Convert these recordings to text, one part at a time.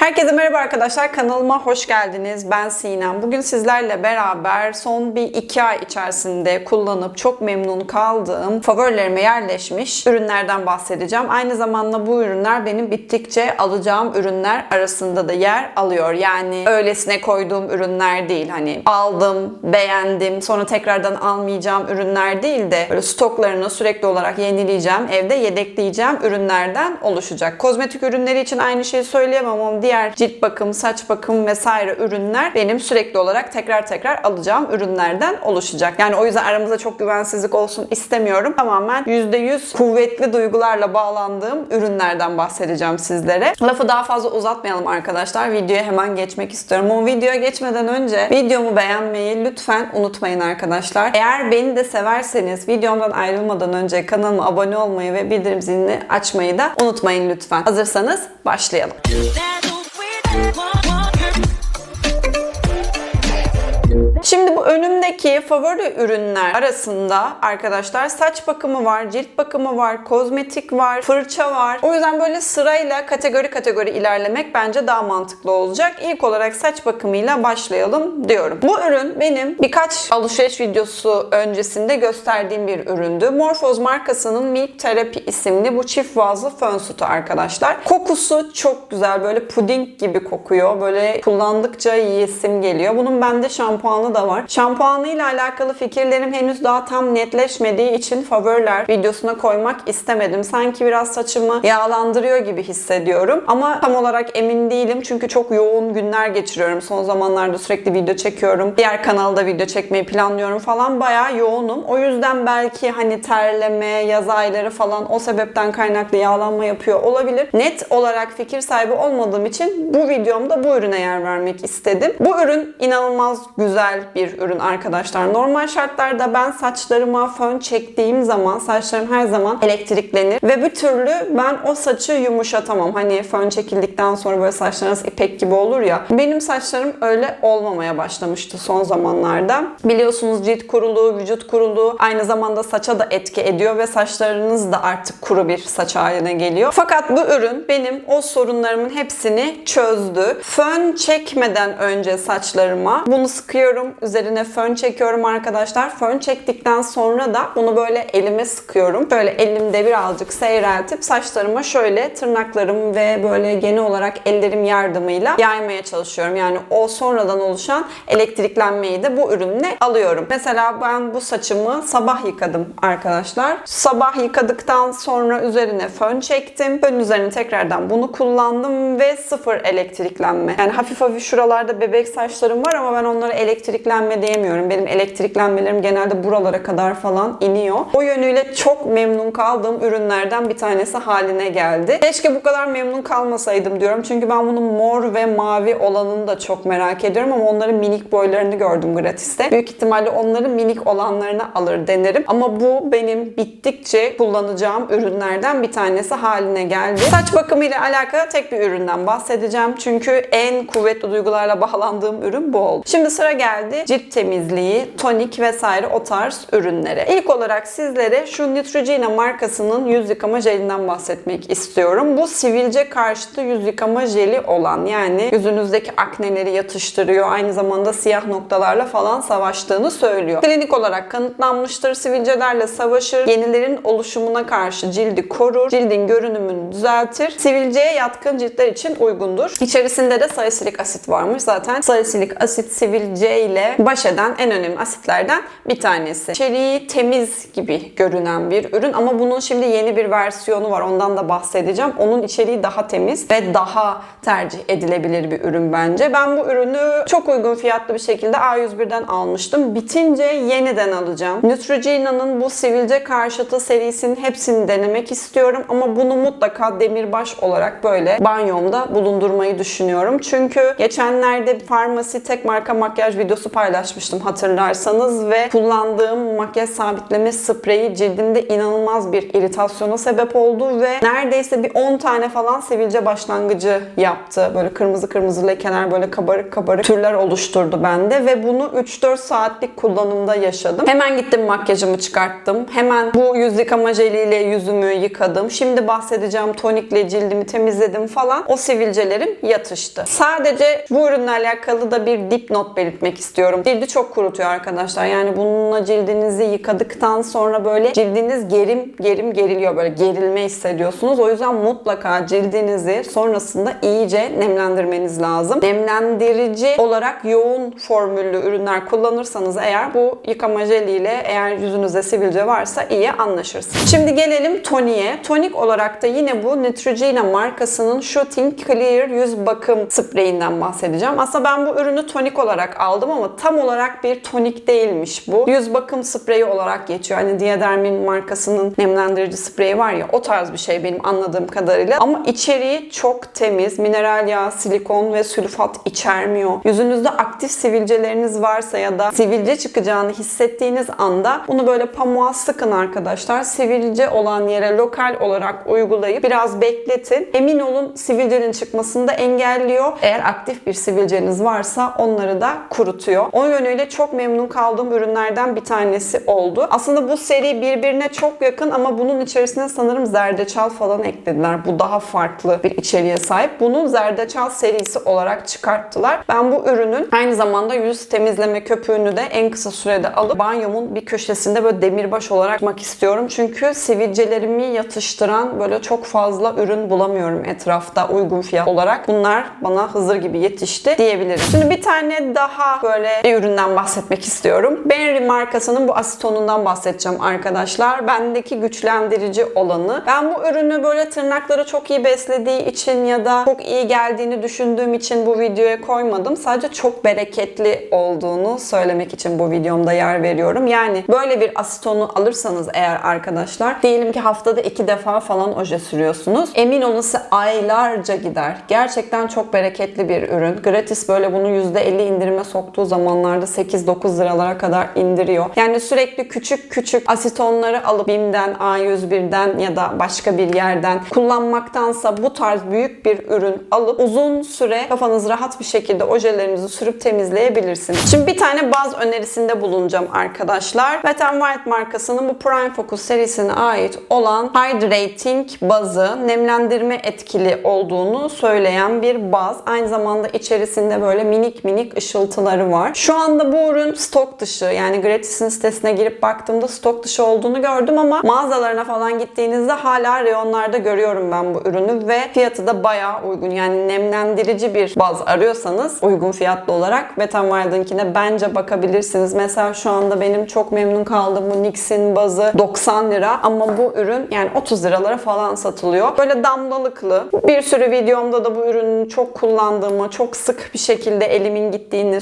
Herkese merhaba arkadaşlar. Kanalıma hoş geldiniz. Ben Sinem. Bugün sizlerle beraber son bir iki ay içerisinde kullanıp çok memnun kaldığım favorilerime yerleşmiş ürünlerden bahsedeceğim. Aynı zamanda bu ürünler benim bittikçe alacağım ürünler arasında da yer alıyor. Yani öylesine koyduğum ürünler değil. Hani aldım, beğendim, sonra tekrardan almayacağım ürünler değil de böyle stoklarını sürekli olarak yenileyeceğim, evde yedekleyeceğim ürünlerden oluşacak. Kozmetik ürünleri için aynı şeyi söyleyemem ama diğer cilt bakım, saç bakım vesaire ürünler benim sürekli olarak tekrar tekrar alacağım ürünlerden oluşacak. Yani o yüzden aramızda çok güvensizlik olsun istemiyorum. Tamamen %100 kuvvetli duygularla bağlandığım ürünlerden bahsedeceğim sizlere. Lafı daha fazla uzatmayalım arkadaşlar. Videoya hemen geçmek istiyorum. O videoya geçmeden önce videomu beğenmeyi lütfen unutmayın arkadaşlar. Eğer beni de severseniz videomdan ayrılmadan önce kanalıma abone olmayı ve bildirim zilini açmayı da unutmayın lütfen. Hazırsanız başlayalım. I want Şimdi bu önümdeki favori ürünler arasında arkadaşlar saç bakımı var, cilt bakımı var, kozmetik var, fırça var. O yüzden böyle sırayla kategori kategori ilerlemek bence daha mantıklı olacak. İlk olarak saç bakımıyla başlayalım diyorum. Bu ürün benim birkaç alışveriş videosu öncesinde gösterdiğim bir üründü. Morphoz markasının Milk Therapy isimli bu çift vazlı fön sütü arkadaşlar. Kokusu çok güzel. Böyle puding gibi kokuyor. Böyle kullandıkça yiyesim geliyor. Bunun bende da var. Şampuanıyla alakalı fikirlerim henüz daha tam netleşmediği için favoriler videosuna koymak istemedim. Sanki biraz saçımı yağlandırıyor gibi hissediyorum. Ama tam olarak emin değilim çünkü çok yoğun günler geçiriyorum. Son zamanlarda sürekli video çekiyorum. Diğer kanalda video çekmeyi planlıyorum falan. Bayağı yoğunum. O yüzden belki hani terleme, yaz ayları falan o sebepten kaynaklı yağlanma yapıyor olabilir. Net olarak fikir sahibi olmadığım için bu videomda bu ürüne yer vermek istedim. Bu ürün inanılmaz güzel bir ürün arkadaşlar. Normal şartlarda ben saçlarıma fön çektiğim zaman saçlarım her zaman elektriklenir ve bir türlü ben o saçı yumuşatamam. Hani fön çekildikten sonra böyle saçlarınız ipek gibi olur ya. Benim saçlarım öyle olmamaya başlamıştı son zamanlarda. Biliyorsunuz cilt kuruluğu, vücut kuruluğu aynı zamanda saça da etki ediyor ve saçlarınız da artık kuru bir saç haline geliyor. Fakat bu ürün benim o sorunlarımın hepsini çözdü. Fön çekmeden önce saçlarıma bunu sıkıyorum. Üzerine fön çekiyorum arkadaşlar. Fön çektikten sonra da bunu böyle elime sıkıyorum. Böyle elimde birazcık seyreltip saçlarıma şöyle tırnaklarım ve böyle genel olarak ellerim yardımıyla yaymaya çalışıyorum. Yani o sonradan oluşan elektriklenmeyi de bu ürünle alıyorum. Mesela ben bu saçımı sabah yıkadım arkadaşlar. Sabah yıkadıktan sonra üzerine fön çektim. Fön üzerine tekrardan bunu kullandım ve sıfır elektriklenme. Yani hafif hafif şuralarda bebek saçlarım var ama ben onlara elektriklenme diyemiyorum. Benim elektriklenmelerim genelde buralara kadar falan iniyor. O yönüyle çok memnun kaldığım ürünlerden bir tanesi haline geldi. Keşke bu kadar memnun kalmasaydım diyorum. Çünkü ben bunun mor ve mavi olanını da çok merak ediyorum ama onların minik boylarını gördüm gratiste. Büyük ihtimalle onların minik olanlarını alır denerim. Ama bu benim bittikçe kullanacağım ürünlerden bir tanesi haline geldi. Saç bakımı ile alakalı tek bir üründen bahsedeceğim. Çünkü en kuvvetli duygularla bağlandığım ürün bu oldu. Şimdi sıra geldi cilt temizliği, tonik vesaire o tarz ürünlere. İlk olarak sizlere şu Neutrogena markasının yüz yıkama jelinden bahsetmek istiyorum. Bu sivilce karşıtı yüz yıkama jeli olan yani yüzünüzdeki akneleri yatıştırıyor. Aynı zamanda siyah noktalarla falan savaştığını söylüyor. Klinik olarak kanıtlanmıştır. Sivilcelerle savaşır. Yenilerin oluşumuna karşı cildi korur. Cildin görünümünü düzeltir. Sivilceye yatkın ciltler için uygundur. İçerisinde de salisilik asit varmış. Zaten salisilik asit sivilce ile baş eden en önemli asitlerden bir tanesi. İçeriği temiz gibi görünen bir ürün ama bunun şimdi yeni bir versiyonu var. Ondan da bahsedeceğim. Onun içeriği daha temiz ve daha tercih edilebilir bir ürün bence. Ben bu ürünü çok uygun fiyatlı bir şekilde A101'den almıştım. Bitince yeniden alacağım. Neutrogena'nın bu sivilce karşıtı serisinin hepsini denemek istiyorum ama bunu mutlaka demirbaş olarak böyle banyomda bulundurmayı düşünüyorum. Çünkü geçenlerde farmasi tek marka makyaj videosu videosu paylaşmıştım hatırlarsanız ve kullandığım makyaj sabitleme spreyi cildimde inanılmaz bir iritasyona sebep oldu ve neredeyse bir 10 tane falan sivilce başlangıcı yaptı. Böyle kırmızı kırmızı lekeler böyle kabarık kabarık türler oluşturdu bende ve bunu 3-4 saatlik kullanımda yaşadım. Hemen gittim makyajımı çıkarttım. Hemen bu yüz yıkama jeliyle yüzümü yıkadım. Şimdi bahsedeceğim tonikle cildimi temizledim falan. O sivilcelerim yatıştı. Sadece bu ürünle alakalı da bir dipnot belirtmek istiyorum. Cildi çok kurutuyor arkadaşlar. Yani bununla cildinizi yıkadıktan sonra böyle cildiniz gerim gerim geriliyor. Böyle gerilme hissediyorsunuz. O yüzden mutlaka cildinizi sonrasında iyice nemlendirmeniz lazım. Nemlendirici olarak yoğun formüllü ürünler kullanırsanız eğer bu yıkama jeliyle eğer yüzünüzde sivilce varsa iyi anlaşırsınız. Şimdi gelelim toniğe. Tonik olarak da yine bu Neutrogena markasının Shooting Clear yüz bakım spreyinden bahsedeceğim. Aslında ben bu ürünü tonik olarak aldım ama tam olarak bir tonik değilmiş bu. Yüz bakım spreyi olarak geçiyor. Hani Diadermin markasının nemlendirici spreyi var ya o tarz bir şey benim anladığım kadarıyla. Ama içeriği çok temiz. Mineral yağ, silikon ve sülfat içermiyor. Yüzünüzde aktif sivilceleriniz varsa ya da sivilce çıkacağını hissettiğiniz anda bunu böyle pamuğa sıkın arkadaşlar. Sivilce olan yere lokal olarak uygulayıp biraz bekletin. Emin olun sivilcenin çıkmasını da engelliyor. Eğer aktif bir sivilceniz varsa onları da kurutuyor. O yönüyle çok memnun kaldığım ürünlerden bir tanesi oldu. Aslında bu seri birbirine çok yakın ama bunun içerisine sanırım zerdeçal falan eklediler. Bu daha farklı bir içeriğe sahip. Bunu zerdeçal serisi olarak çıkarttılar. Ben bu ürünün aynı zamanda yüz temizleme köpüğünü de en kısa sürede alıp banyomun bir köşesinde böyle demirbaş olarak tutmak istiyorum. Çünkü sivilcelerimi yatıştıran böyle çok fazla ürün bulamıyorum etrafta uygun fiyat olarak. Bunlar bana Hızır gibi yetişti diyebilirim. Şimdi bir tane daha böyle bir üründen bahsetmek istiyorum. Benry markasının bu asitonundan bahsedeceğim arkadaşlar. Bendeki güçlendirici olanı. Ben bu ürünü böyle tırnakları çok iyi beslediği için ya da çok iyi geldiğini düşündüğüm için bu videoya koymadım. Sadece çok bereketli olduğunu söylemek için bu videomda yer veriyorum. Yani böyle bir asitonu alırsanız eğer arkadaşlar diyelim ki haftada iki defa falan oje sürüyorsunuz. Emin olun size aylarca gider. Gerçekten çok bereketli bir ürün. Gratis böyle bunu %50 indirime soktuğu zamanlarda 8-9 liralara kadar indiriyor. Yani sürekli küçük küçük asitonları alıp BİM'den, A101'den ya da başka bir yerden kullanmaktansa bu tarz büyük bir ürün alıp uzun süre kafanız rahat bir şekilde ojelerinizi sürüp temizleyebilirsiniz. Şimdi bir tane baz önerisinde bulunacağım arkadaşlar. Wet n Wild markasının bu Prime Focus serisine ait olan Hydrating bazı nemlendirme etkili olduğunu söyleyen bir baz. Aynı zamanda içerisinde böyle minik minik ışıltıları var. Şu anda bu ürün stok dışı. Yani Gratis'in sitesine girip baktığımda stok dışı olduğunu gördüm ama mağazalarına falan gittiğinizde hala reyonlarda görüyorum ben bu ürünü ve fiyatı da bayağı uygun. Yani nemlendirici bir baz arıyorsanız uygun fiyatlı olarak Wet Wild'ınkine bence bakabilirsiniz. Mesela şu anda benim çok memnun kaldığım bu NYX'in bazı 90 lira ama bu ürün yani 30 liralara falan satılıyor. Böyle damlalıklı. Bir sürü videomda da bu ürünü çok kullandığımı, çok sık bir şekilde elimin gittiğini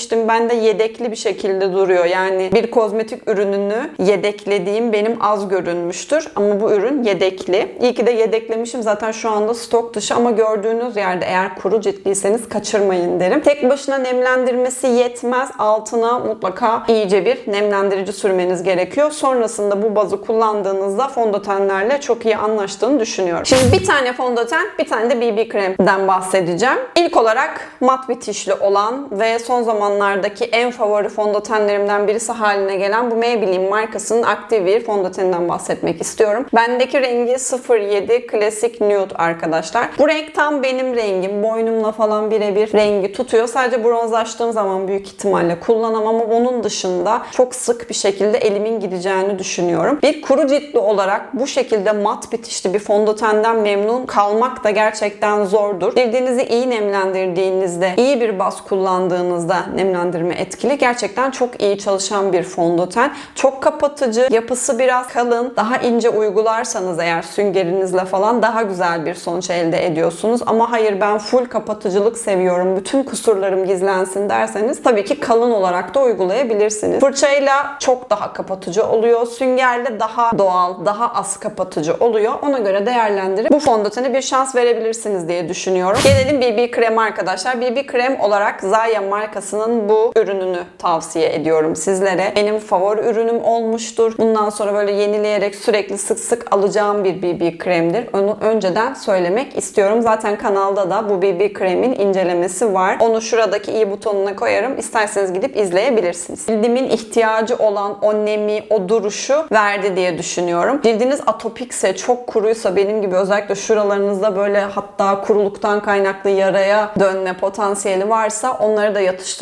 söylemiştim. Ben de yedekli bir şekilde duruyor. Yani bir kozmetik ürününü yedeklediğim benim az görünmüştür. Ama bu ürün yedekli. İyi ki de yedeklemişim. Zaten şu anda stok dışı ama gördüğünüz yerde eğer kuru ciltliyseniz kaçırmayın derim. Tek başına nemlendirmesi yetmez. Altına mutlaka iyice bir nemlendirici sürmeniz gerekiyor. Sonrasında bu bazı kullandığınızda fondötenlerle çok iyi anlaştığını düşünüyorum. Şimdi bir tane fondöten, bir tane de BB kremden bahsedeceğim. İlk olarak mat bitişli olan ve son zamanlardaki en favori fondötenlerimden birisi haline gelen bu Maybelline markasının Activir fondöteninden bahsetmek istiyorum. Bendeki rengi 07 Classic Nude arkadaşlar. Bu renk tam benim rengim. Boynumla falan birebir rengi tutuyor. Sadece bronzlaştığım zaman büyük ihtimalle kullanamam ama onun dışında çok sık bir şekilde elimin gideceğini düşünüyorum. Bir kuru ciltli olarak bu şekilde mat bitişli bir fondötenden memnun kalmak da gerçekten zordur. Cildinizi iyi nemlendirdiğinizde, iyi bir baz kullandığınızda nemlendirme etkili. Gerçekten çok iyi çalışan bir fondöten. Çok kapatıcı, yapısı biraz kalın. Daha ince uygularsanız eğer süngerinizle falan daha güzel bir sonuç elde ediyorsunuz. Ama hayır ben full kapatıcılık seviyorum. Bütün kusurlarım gizlensin derseniz tabii ki kalın olarak da uygulayabilirsiniz. Fırçayla çok daha kapatıcı oluyor. Süngerle daha doğal, daha az kapatıcı oluyor. Ona göre değerlendirip bu fondötene bir şans verebilirsiniz diye düşünüyorum. Gelelim BB krem arkadaşlar. BB krem olarak Zaya markasının markasının bu ürününü tavsiye ediyorum sizlere. Benim favori ürünüm olmuştur. Bundan sonra böyle yenileyerek sürekli sık sık alacağım bir BB kremdir. Onu önceden söylemek istiyorum. Zaten kanalda da bu BB kremin incelemesi var. Onu şuradaki i butonuna koyarım. İsterseniz gidip izleyebilirsiniz. Cildimin ihtiyacı olan o nemi, o duruşu verdi diye düşünüyorum. Cildiniz atopikse, çok kuruysa benim gibi özellikle şuralarınızda böyle hatta kuruluktan kaynaklı yaraya dönme potansiyeli varsa onları da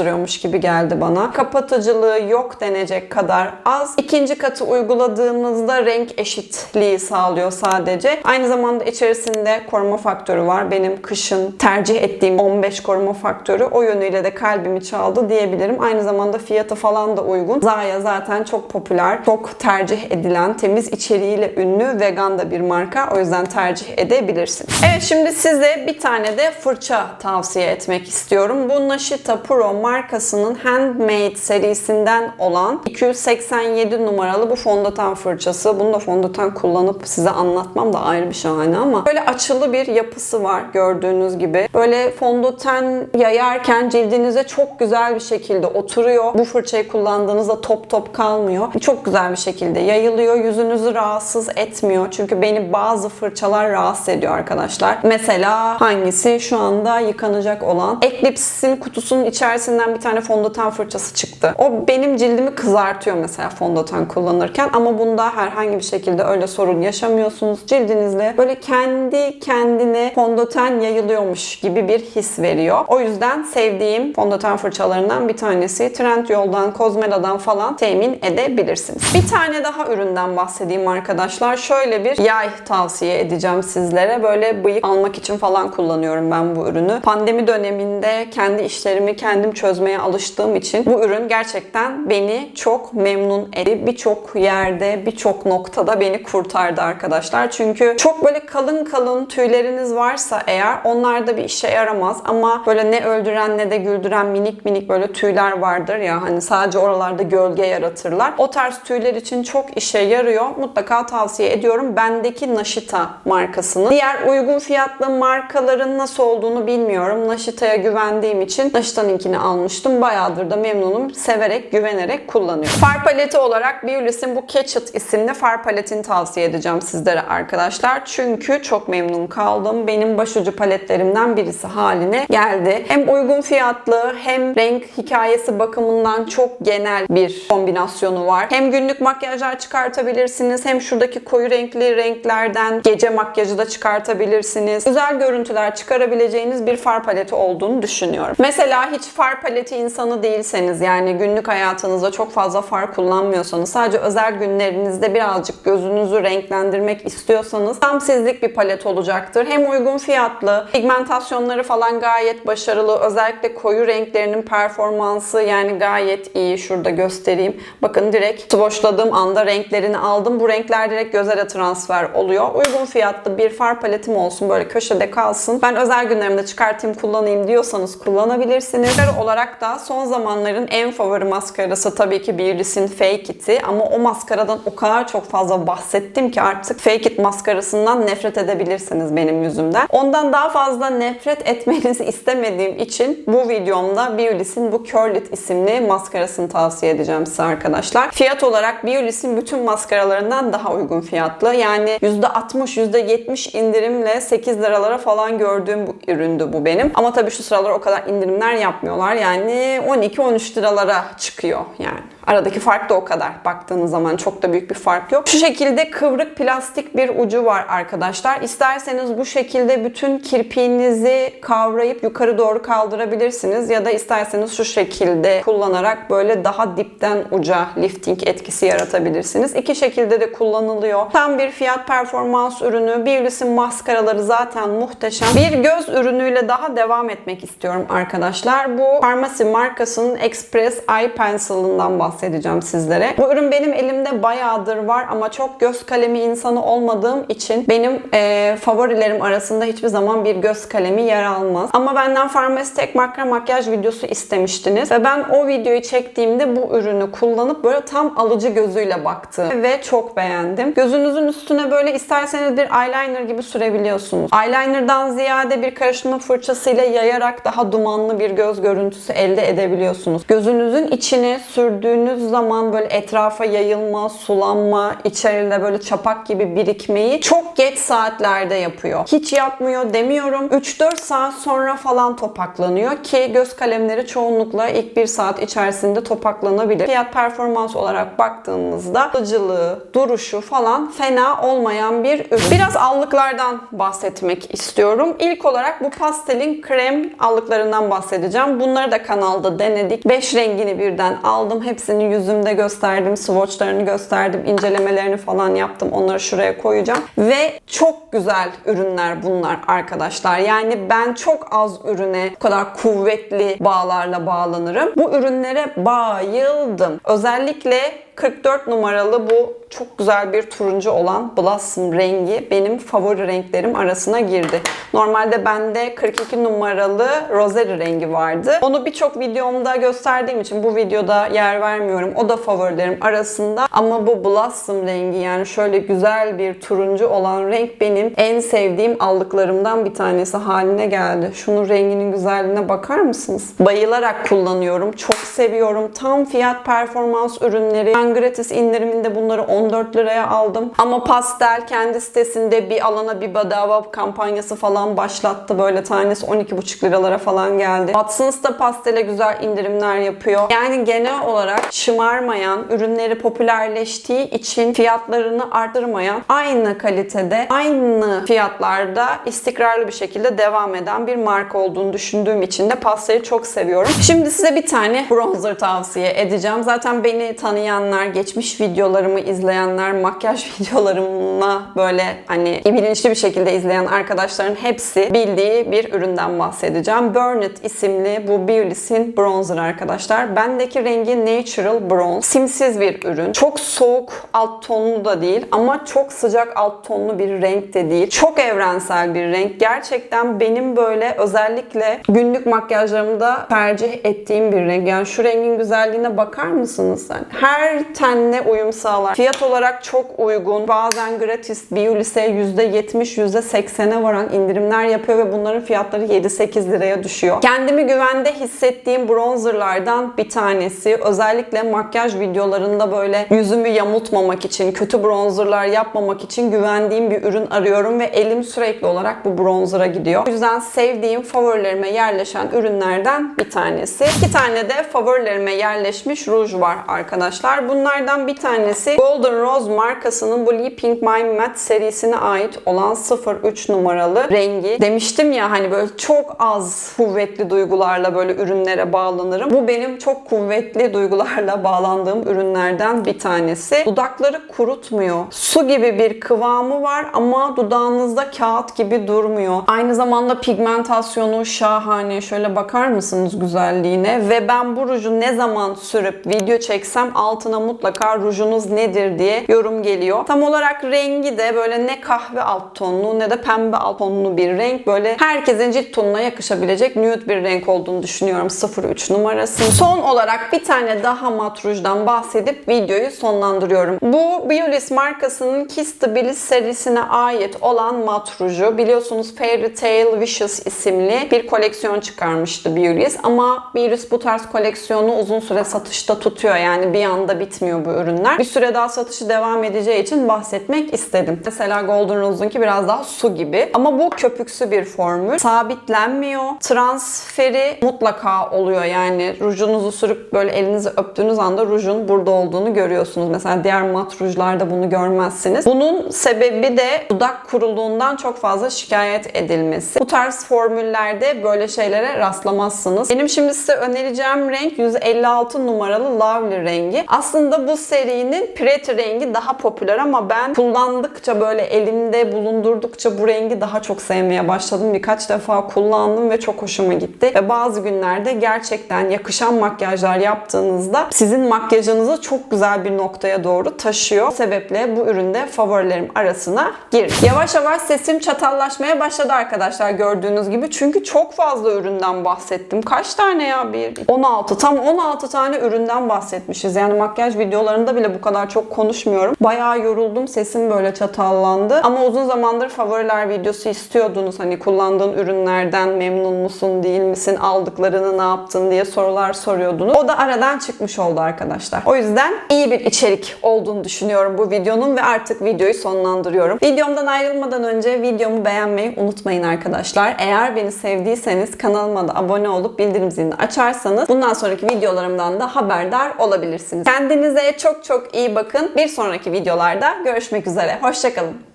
yatıştırıyormuş gibi geldi bana. Kapatıcılığı yok denecek kadar az. İkinci katı uyguladığınızda renk eşitliği sağlıyor sadece. Aynı zamanda içerisinde koruma faktörü var. Benim kışın tercih ettiğim 15 koruma faktörü o yönüyle de kalbimi çaldı diyebilirim. Aynı zamanda fiyatı falan da uygun. Zaya zaten çok popüler, çok tercih edilen, temiz içeriğiyle ünlü vegan da bir marka. O yüzden tercih edebilirsiniz. Evet şimdi size bir tane de fırça tavsiye etmek istiyorum. Bu Nashita Pro markasının Handmade serisinden olan 287 numaralı bu fondöten fırçası. Bunu da fondöten kullanıp size anlatmam da ayrı bir şahane ama böyle açılı bir yapısı var gördüğünüz gibi. Böyle fondöten yayarken cildinize çok güzel bir şekilde oturuyor. Bu fırçayı kullandığınızda top top kalmıyor. Çok güzel bir şekilde yayılıyor. Yüzünüzü rahatsız etmiyor. Çünkü beni bazı fırçalar rahatsız ediyor arkadaşlar. Mesela hangisi? Şu anda yıkanacak olan. Eclipse'in kutusunun içerisinden bir tane fondöten fırçası çıktı. O benim cildimi kızartıyor mesela fondöten kullanırken ama bunda herhangi bir şekilde öyle sorun yaşamıyorsunuz. Cildinizle böyle kendi kendine fondöten yayılıyormuş gibi bir his veriyor. O yüzden sevdiğim fondöten fırçalarından bir tanesi. Trendyol'dan, Cosmela'dan falan temin edebilirsiniz. Bir tane daha üründen bahsedeyim arkadaşlar. Şöyle bir yay tavsiye edeceğim sizlere. Böyle bıyık almak için falan kullanıyorum ben bu ürünü. Pandemi döneminde kendi işlerimi kendim çözmeye alıştığım için bu ürün gerçekten beni çok memnun etti. Birçok yerde, birçok noktada beni kurtardı arkadaşlar. Çünkü çok böyle kalın kalın tüyleriniz varsa eğer onlar da bir işe yaramaz ama böyle ne öldüren ne de güldüren minik minik böyle tüyler vardır ya hani sadece oralarda gölge yaratırlar. O tarz tüyler için çok işe yarıyor. Mutlaka tavsiye ediyorum. Bendeki Nashita markasının. Diğer uygun fiyatlı markaların nasıl olduğunu bilmiyorum. Nashita'ya güvendiğim için Nashita'nınkini almıştım. Bayağıdır da memnunum. Severek, güvenerek kullanıyorum. Far paleti olarak Beulis'in bu Catchet isimli far paletini tavsiye edeceğim sizlere arkadaşlar. Çünkü çok memnun kaldım. Benim başucu paletlerimden birisi haline geldi. Hem uygun fiyatlı hem renk hikayesi bakımından çok genel bir kombinasyonu var. Hem günlük makyajlar çıkartabilirsiniz hem şuradaki koyu renkli renklerden gece makyajı da çıkartabilirsiniz. Güzel görüntüler çıkarabileceğiniz bir far paleti olduğunu düşünüyorum. Mesela hiç far paleti insanı değilseniz yani günlük hayatınızda çok fazla far kullanmıyorsanız sadece özel günlerinizde birazcık gözünüzü renklendirmek istiyorsanız tam sizlik bir palet olacaktır. Hem uygun fiyatlı, pigmentasyonları falan gayet başarılı. Özellikle koyu renklerinin performansı yani gayet iyi. Şurada göstereyim. Bakın direkt swatchladığım anda renklerini aldım. Bu renkler direkt göze de transfer oluyor. Uygun fiyatlı bir far paletim olsun. Böyle köşede kalsın. Ben özel günlerimde çıkartayım kullanayım diyorsanız kullanabilirsiniz. Maskara olarak da son zamanların en favori maskarası tabii ki Beulis'in Fake It'i. Ama o maskaradan o kadar çok fazla bahsettim ki artık Fake It maskarasından nefret edebilirsiniz benim yüzümden. Ondan daha fazla nefret etmenizi istemediğim için bu videomda Beulis'in bu Curl It isimli maskarasını tavsiye edeceğim size arkadaşlar. Fiyat olarak Beulis'in bütün maskaralarından daha uygun fiyatlı. Yani %60, %70 indirimle 8 liralara falan gördüğüm bu üründü bu benim. Ama tabii şu sıralar o kadar indirimler yapmıyorlar. Yani 12-13 liralara çıkıyor yani. Aradaki fark da o kadar. Baktığınız zaman çok da büyük bir fark yok. Şu şekilde kıvrık plastik bir ucu var arkadaşlar. İsterseniz bu şekilde bütün kirpiğinizi kavrayıp yukarı doğru kaldırabilirsiniz. Ya da isterseniz şu şekilde kullanarak böyle daha dipten uca lifting etkisi yaratabilirsiniz. İki şekilde de kullanılıyor. Tam bir fiyat performans ürünü. Beulis'in maskaraları zaten muhteşem. Bir göz ürünüyle daha devam etmek istiyorum arkadaşlar. Bu Pharmacy markasının Express Eye Pencil'ından bahsediyorum bahsedeceğim sizlere. Bu ürün benim elimde bayağıdır var ama çok göz kalemi insanı olmadığım için benim e, favorilerim arasında hiçbir zaman bir göz kalemi yer almaz. Ama benden Pharmaceutic makra makyaj videosu istemiştiniz ve ben o videoyu çektiğimde bu ürünü kullanıp böyle tam alıcı gözüyle baktım ve çok beğendim. Gözünüzün üstüne böyle isterseniz bir eyeliner gibi sürebiliyorsunuz. Eyelinerdan ziyade bir karıştırma fırçasıyla yayarak daha dumanlı bir göz görüntüsü elde edebiliyorsunuz. Gözünüzün içine sürdüğünüz zaman böyle etrafa yayılma, sulanma, içeride böyle çapak gibi birikmeyi çok geç saatlerde yapıyor. Hiç yapmıyor demiyorum. 3-4 saat sonra falan topaklanıyor ki göz kalemleri çoğunlukla ilk 1 saat içerisinde topaklanabilir. Fiyat performans olarak baktığımızda alıcılığı, duruşu falan fena olmayan bir ürün. Biraz allıklardan bahsetmek istiyorum. İlk olarak bu pastelin krem allıklarından bahsedeceğim. Bunları da kanalda denedik. 5 rengini birden aldım. Hepsini yüzümde gösterdim. Swatchlarını gösterdim. incelemelerini falan yaptım. Onları şuraya koyacağım. Ve çok güzel ürünler bunlar arkadaşlar. Yani ben çok az ürüne bu kadar kuvvetli bağlarla bağlanırım. Bu ürünlere bayıldım. Özellikle 44 numaralı bu çok güzel bir turuncu olan Blossom rengi benim favori renklerim arasına girdi. Normalde bende 42 numaralı Rosary rengi vardı. Onu birçok videomda gösterdiğim için bu videoda yer vermiyorum. O da favorilerim arasında. Ama bu Blossom rengi yani şöyle güzel bir turuncu olan renk benim en sevdiğim aldıklarımdan bir tanesi haline geldi. Şunun renginin güzelliğine bakar mısınız? Bayılarak kullanıyorum. Çok seviyorum. Tam fiyat performans ürünleri. Ben gratis indiriminde bunları 14 liraya aldım. Ama Pastel kendi sitesinde bir alana bir bedava kampanyası falan başlattı. Böyle tanesi 12,5 liralara falan geldi. Watsons da Pastel'e güzel indirimler yapıyor. Yani genel olarak şımarmayan, ürünleri popülerleştiği için fiyatlarını arttırmayan, aynı kalitede, aynı fiyatlarda istikrarlı bir şekilde devam eden bir marka olduğunu düşündüğüm için de Pastel'i çok seviyorum. Şimdi size bir tane bronzer tavsiye edeceğim. Zaten beni tanıyanlar, geçmiş videolarımı izleyenler, makyaj videolarımla böyle hani bilinçli bir şekilde izleyen arkadaşların hepsi bildiği bir üründen bahsedeceğim. Burn It isimli bu Beauty's'in bronzer arkadaşlar. Bendeki rengi Natural Bronze. Simsiz bir ürün. Çok soğuk alt tonlu da değil ama çok sıcak alt tonlu bir renk de değil. Çok evrensel bir renk. Gerçekten benim böyle özellikle günlük makyajlarımda tercih ettiğim bir renk. Yani şu rengin güzelliğine bakar mısınız? Yani her tenle uyum sağlar. Fiyat olarak çok uygun. Bazen gratis Biolis'e %70, %80'e varan indirimler yapıyor ve bunların fiyatları 7-8 liraya düşüyor. Kendimi güvende hissettiğim bronzerlardan bir tanesi. Özellikle makyaj videolarında böyle yüzümü yamultmamak için, kötü bronzerlar yapmamak için güvendiğim bir ürün arıyorum ve elim sürekli olarak bu bronzera gidiyor. O yüzden sevdiğim favorilerime yerleşen ürünlerden bir tanesi. İki tane de favorilerime yerleşmiş ruj var arkadaşlar. Bunlardan bir tanesi Golden Rose markasının bu Leaping My Matte serisine ait olan 03 numaralı rengi. Demiştim ya hani böyle çok az kuvvetli duygularla böyle ürünlere bağlanırım. Bu benim çok kuvvetli duygularla bağlandığım ürünlerden bir tanesi. Dudakları kurutmuyor. Su gibi bir kıvamı var ama dudağınızda kağıt gibi durmuyor. Aynı zamanda pigmentasyonu şahane. Şöyle bakar mısınız güzelliğine? Ve ben bu ruju ne zaman sürüp video çeksem altına mutlaka rujunuz nedir diye yorum geliyor. Tam olarak rengi de böyle ne kahve alt tonlu ne de pembe alt tonlu bir renk. Böyle herkesin cilt tonuna yakışabilecek nude bir renk olduğunu düşünüyorum 03 numarası. Son olarak bir tane daha mat rujdan bahsedip videoyu sonlandırıyorum. Bu Biolis markasının Kiss the Bliss serisine ait olan mat ruju. Biliyorsunuz Fairy Tale Wishes isimli bir koleksiyon çıkarmıştı Biolis ama Biolis bu tarz koleksiyonu uzun süre satışta tutuyor. Yani bir anda bitmiyor bu ürünler. Bir süre daha satışı devam edeceği için bahsetmek istedim. Mesela Golden Rose'unki biraz daha su gibi ama bu köpüksü bir formül. Sabitlenmiyor. Transferi mutlaka oluyor. Yani rujunuzu sürüp böyle elinizi öptüğünüz anda rujun burada olduğunu görüyorsunuz. Mesela diğer mat rujlarda bunu görmezsiniz. Bunun sebebi de dudak kuruluğundan çok fazla şikayet edilmesi. Bu tarz formüllerde böyle şeylere rastlamazsınız. Benim şimdi size önereceğim renk 156 numaralı Lovely rengi. Aslında bu serinin Pretty rengi daha popüler ama ben kullandıkça böyle elimde bulundurdukça bu rengi daha çok sevmeye başladım. Birkaç defa kullandım ve çok hoşuma gitti. Ve bazı günlerde gerçekten yakışan makyajlar yaptığınızda sizin makyajınızı çok güzel bir noktaya doğru taşıyor. O sebeple bu üründe favorilerim arasına girdi. Yavaş yavaş sesim çatallaşmaya başladı arkadaşlar gördüğünüz gibi. Çünkü çok fazla üründen bahsettim. Kaç tane ya? Bir, 16. Tam 16 tane üründen bahsetmişiz. Yani makyaj videolarında bile bu kadar çok konuşmuyorum. Bayağı yoruldum. Sesim böyle çatallandı. Ama uzun zamandır favoriler videosu istiyordunuz. Hani kullandığın ürünlerden memnun musun, değil misin, aldıklarını ne yaptın diye sorular soruyordunuz. O da aradan çıkmış oldu arkadaşlar. O yüzden iyi bir içerik olduğunu düşünüyorum bu videonun ve artık videoyu sonlandırıyorum. Videomdan ayrılmadan önce videomu beğenmeyi unutmayın arkadaşlar. Eğer beni sevdiyseniz kanalıma da abone olup bildirim zilini açarsanız bundan sonraki videolarımdan da haberdar olabilirsiniz. Kendinize çok çok iyi bakın. Bir sonraki videolarda görüşmek üzere. Hoşçakalın.